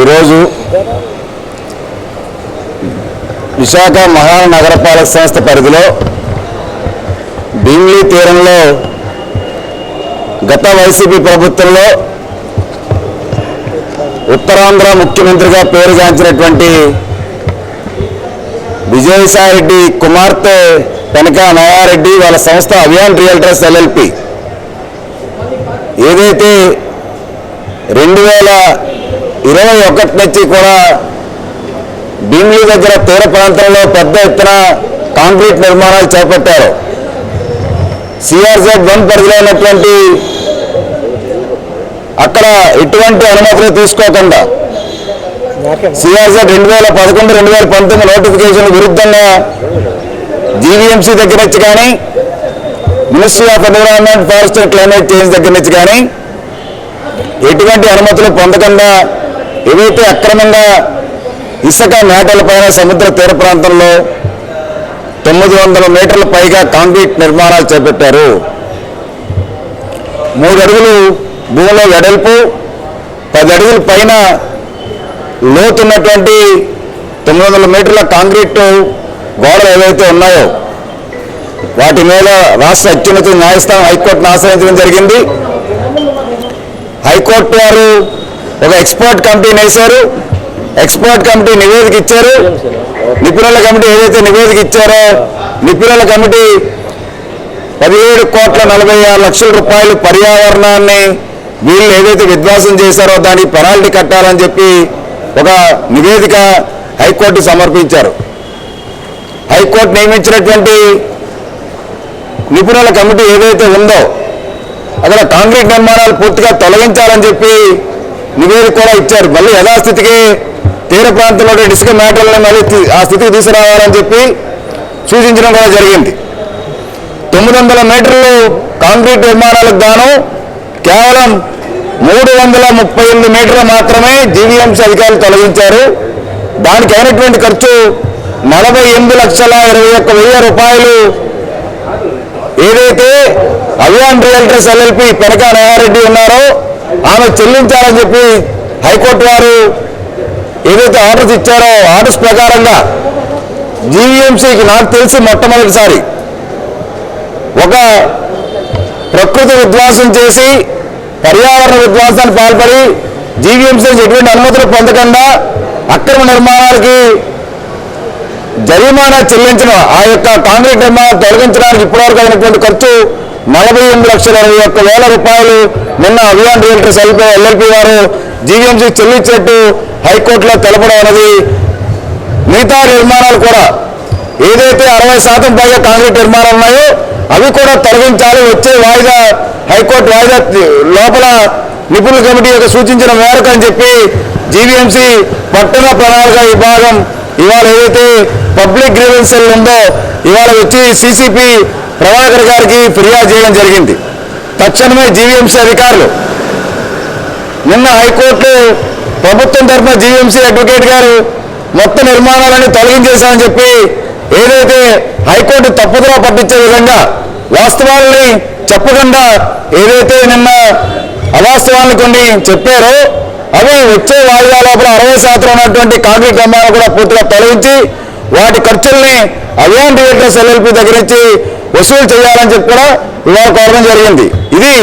ఈరోజు విశాఖ మహానగరపాలక సంస్థ పరిధిలో భీమిలీ తీరంలో గత వైసీపీ ప్రభుత్వంలో ఉత్తరాంధ్ర ముఖ్యమంత్రిగా పేరుగాంచినటువంటి విజయసాయిరెడ్డి కుమార్తె కనక నయారెడ్డి వాళ్ళ సంస్థ అభియాన్ రియల్టర్స్ ఎల్ఎల్పి. ఏదైతే రెండు వేల ఇరవై ఒకటి నుంచి కూడా భీమిలీ దగ్గర తీర ప్రాంతంలో పెద్ద ఎత్తున కాంక్రీట్ నిర్మాణాలు చేపట్టారు. సిఆర్జెడ్ వన్ పరిధిలో ఉన్నటువంటి అక్కడ ఎటువంటి అనుమతులు తీసుకోకుండా సిఆర్జెడ్ రెండు వేల పదకొండు రెండు వేల పంతొమ్మిది నోటిఫికేషన్ విరుద్ధంగా జీవీఎంసీ దగ్గర నుంచి కానీ ministry of environment forest climate change దగ్గర నుంచి కానీ ఎటువంటి అనుమతులు పొందకుండా ఏవైతే అక్రమంగా ఇసుక మేటలపైన సముద్ర తీర ప్రాంతంలో తొమ్మిది వందల మీటర్ల పైగా కాంక్రీట్ నిర్మాణాలు చేపట్టారు. మూడు అడుగులు భూమిలో వెడల్పు పది అడుగుల పైన లోతున్నటువంటి తొమ్మిది వందల మీటర్ల కాంక్రీట్ గోడలు ఏవైతే ఉన్నాయో వాటి మీద రాష్ట్ర అత్యున్నత న్యాయస్థానం హైకోర్టును ఆశ్రయించడం జరిగింది. హైకోర్టు వారు ఒక ఎక్స్పర్ట్ కమిటీని వేశారు ఎక్స్పర్ట్ కమిటీ నివేదిక ఇచ్చారు. నిపుణుల కమిటీ ఏదైతే నివేదిక ఇచ్చారో నిపుణుల కమిటీ పదిహేడు కోట్ల నలభై ఆరు లక్షల రూపాయలు పర్యావరణాన్ని వీళ్ళు ఏదైతే విధ్వంసం చేశారో దానికి పెనాల్టీ కట్టాలని చెప్పి ఒక నివేదిక హైకోర్టు సమర్పించారు. హైకోర్టు నియమించినటువంటి నిపుణుల కమిటీ ఏదైతే ఉందో అక్కడ కాంక్రీట్ నిర్మాణాలు పూర్తిగా తొలగించాలని చెప్పి నివేదిక కూడా ఇచ్చారు. మళ్ళీ యథాస్థితికి తీర ప్రాంతంలో ఉండే ఇసుక మళ్ళీ ఆ స్థితికి తీసుకురావాలని చెప్పి సూచించడం కూడా జరిగింది. తొమ్మిది వందల మీటర్లు కాంక్రీట్ నిర్మాణాలకు గాను కేవలం మూడు వందల ముప్పై ఎనిమిది మీటర్లు మాత్రమే జీవీఎంసీ అధికారులు తొలగించారు. దానికి అయినటువంటి ఖర్చు నలభై ఎనిమిది లక్షల ఇరవై ఒక్క వెయ్యి రూపాయలు. ఏదైతే అవియాన్ రియల్టర్స్ ఎల్ఎల్పి పెనకా నయారెడ్డి ఉన్నారో ఆమె చెల్లించాలని చెప్పి హైకోర్టు వారు ఏదైతే ఆర్డర్స్ ఇచ్చారో ఆర్డర్స్ ప్రకారంగా జీవీఎంసీకి నాకు తెలిసి మొట్టమొదటిసారి ఒక ప్రకృతి విధ్వంసం చేసి పర్యావరణ విధ్వంసాన్ని పాల్పడి జీవీఎంసీ నుంచి ఎటువంటి అనుమతులు పొందకుండా అక్రమ నిర్మాణాలకి జరిమానా చెల్లించడం ఆ యొక్క కాంక్రీట్ నిర్మాణం తొలగించడానికి ఇప్పటివరకు అయినటువంటి ఖర్చు నలభై ఎనిమిది లక్షల ఇరవై ఒక్క వేల రూపాయలు నిన్న అభియాన్ రియల్టర్స్ ఎల్పీ ఎల్ఎల్పి వారు జీవీఎంసీ చెల్లించేట్టు హైకోర్టులో తెలపడం అనేది మిగతా నిర్మాణాలు కూడా. ఏదైతే అరవై శాతం పైగా కాంక్రీట్ నిర్మాణాలు ఉన్నాయో అవి కూడా తొలగించాలి వచ్చే వాయిదా హైకోర్టు వాయిదా లోపల నిపుణుల కమిటీ యొక్క సూచించిన మేరకు అని చెప్పి జీవీఎంసీ పట్టణ ప్రణాళిక విభాగం ఇవాళ ఏదైతే పబ్లిక్ గ్రీవెన్స్ ఉందో ఇవాళ వచ్చి సిసిపి ప్రభాకర్ గారికి ఫిర్యాదు చేయడం జరిగింది. తక్షణమే జీవీఎంసీ అధికారులు. నిన్న హైకోర్టు ప్రభుత్వం తరఫున జీవీఎంసీ అడ్వకేట్ గారు మొత్తం నిర్మాణాలన్నీ తొలగించేశామని చెప్పి ఏదైతే హైకోర్టు తప్పుదల పట్టించే విధంగా వాస్తవాలని చెప్పకుండా ఏదైతే నిన్న అవాస్తవాలను కొన్ని చెప్పారో అవి వచ్చే వాయిదా లోపల అరవై శాతం ఉన్నటువంటి కాంక్రీట్ నిర్మాణాలు కూడా పూర్తిగా తొలగించి వాటి ఖర్చుల్ని అవేంటి థియేటర్స్ ఎల్ఎల్పి దగ్గర నుంచి వసూలు చేయాలని చెప్పి కూడా ఇవాళ కోరడం జరిగింది. ఇది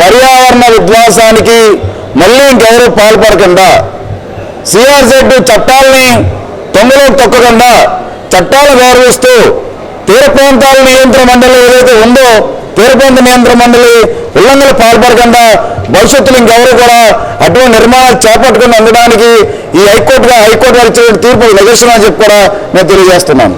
పర్యావరణ విధ్వంసానికి మళ్ళీ ఇంకెవరూ పాల్పడకుండా సిఆర్జెడ్ చట్టాలని తొంగలో తొక్కకుండా చట్టాలు గౌరవిస్తూ తీర ప్రాంతాల నియంత్రణ మండలి ఏదైతే ఉందో తీర ప్రాంత నియంత్రణ మండలి ఉల్లంఘనలు పాల్పడకుండా భవిష్యత్తులో ఇంకెవరు కూడా అటువంటి నిర్మాణాలు చేపట్టుకుని అందడానికి ఈ హైకోర్టుగా హైకోర్టు వారు ఇచ్చిన తీర్పు నిదర్శనం అని చెప్పి కూడా నేను తెలియజేస్తున్నాను.